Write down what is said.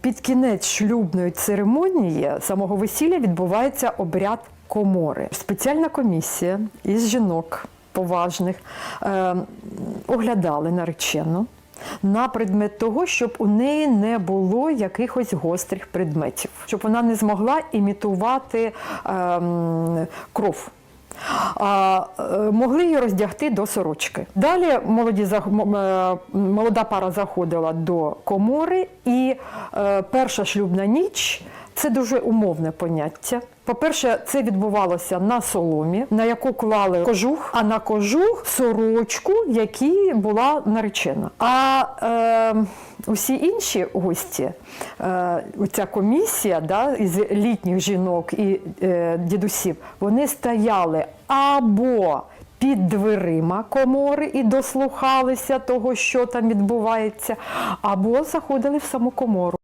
під кінець шлюбної церемонії самого весілля відбувається обряд комори. Спеціальна комісія із жінок поважних е, оглядали наречену на предмет того, щоб у неї не було якихось гострих предметів, щоб вона не змогла імітувати ем, кров. А, е, могли її роздягти до сорочки. Далі молоді, е, молода пара заходила до комори, і е, перша шлюбна ніч це дуже умовне поняття. По-перше, це відбувалося на соломі, на яку клали кожух, а на кожух сорочку, в якій була наречена. А е, усі інші гості, е, ця комісія да, із літніх жінок і е, дідусів, вони стояли або під дверима комори і дослухалися того, що там відбувається, або заходили в саму комору.